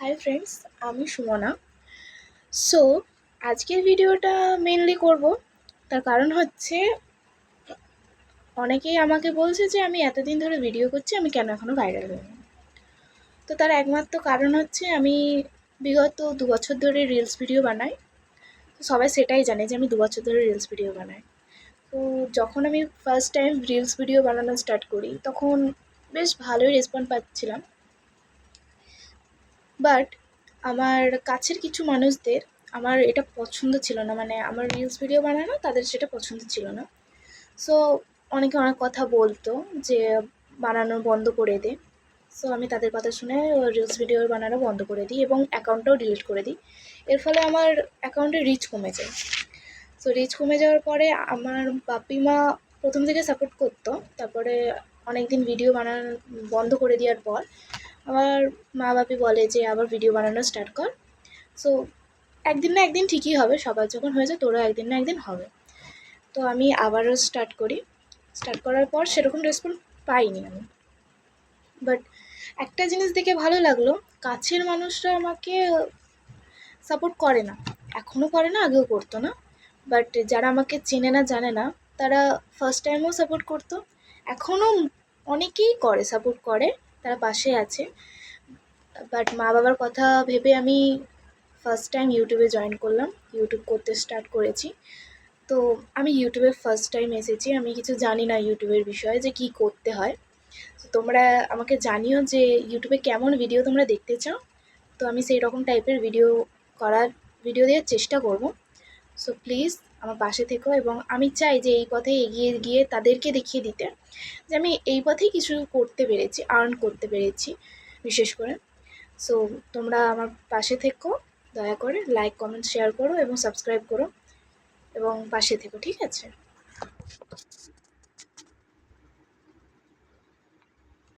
Hi friends আমি Sumana. So আজকের ভিডিওটা মেনলি করব। তার কারণ হচ্ছে, অনেকেই আমাকে বলছে যে আমি এতদিন ধরে ভিডিও করছি, আমি কেন এখনও ভাইরাল হইনি? তো তার একমাত্র কারণ হচ্ছে, আমি বিগত দু বছর ধরে রিলস ভিডিও বানাই। তো সবাই সেটাই জানে যে আমি দু বছর ধরে রিলস ভিডিও বানাই। তো যখন আমি ফার্স্ট টাইম রিলস ভিডিও বানানো স্টার্ট করি, তখন বেশ ভালোই রেসপন্স পাচ্ছিলাম। বাট আমার কাছের কিছু মানুষদের আমার এটা পছন্দ ছিল না মানে আমার রিলস ভিডিও বানানো তাদের সেটা পছন্দ ছিল না। সো অনেকে অনেক কথা বলতো যে বানানো বন্ধ করে দে। সো আমি তাদের কথা শুনে রিলস ভিডিও বানানো বন্ধ করে দিই এবং অ্যাকাউন্টটাও ডিলিট করে দিই। এর ফলে আমার অ্যাকাউন্টে রিচ কমে যায়। সো রিচ কমে যাওয়ার পরে আমার বাপি মা প্রথম থেকে সাপোর্ট করতো। তারপরে অনেক দিন ভিডিও বানানো, বন্ধ করে দেওয়ার পর আমার মা বাপি বলে যে আবার ভিডিও বানানো স্টার্ট কর। সো একদিন না একদিন ঠিকই হবে, সবার যখন হয়ে যায় তোরও একদিন না একদিন হবে। তো আমি আবারও স্টার্ট করি। স্টার্ট করার পর সেরকম রেসপন্স পাইনি আমি। বাট একটা জিনিস দেখে ভালো লাগল, কাছের মানুষরা আমাকে সাপোর্ট করে না। এখনও করে না, আগেও করতো না। বাট যারা আমাকে চেনে না, জানে না, তারা ফার্স্ট টাইমও সাপোর্ট করতো। এখনও অনেকেই করে সাপোর্ট করে। তারা পাশে আছে। বাট মা বাবার কথা ভেবে আমি ফার্স্ট টাইম ইউটিউবে জয়েন করলাম। ইউটিউব করতে স্টার্ট করেছি। তো আমি ইউটিউবে ফার্স্ট টাইম এসেছি। আমি কিছু জানি না ইউটিউবের বিষয়ে যে কি করতে হয়। তো তোমরা আমাকে জানিও যে ইউটিউবে কেমন ভিডিও তোমরা দেখতে চাও। তো আমি সেই রকম টাইপের ভিডিও করার ভিডিও দেওয়ার চেষ্টা করব। সো প্লিজ আমার পাশে থেকো এবং আমি চাই যে এই পথে এগিয়ে গিয়ে তাদেরকে দেখিয়ে দিতে। যে আমি এই পথেই কিছু করতে পেরেছি আর্ন করতে পেরেছি, বিশেষ করে। সো তোমরা আমার পাশে থেকো, দয়া করে লাইক কমেন্ট শেয়ার করো এবং সাবস্ক্রাইব করো এবং পাশে থেকো, ঠিক আছে?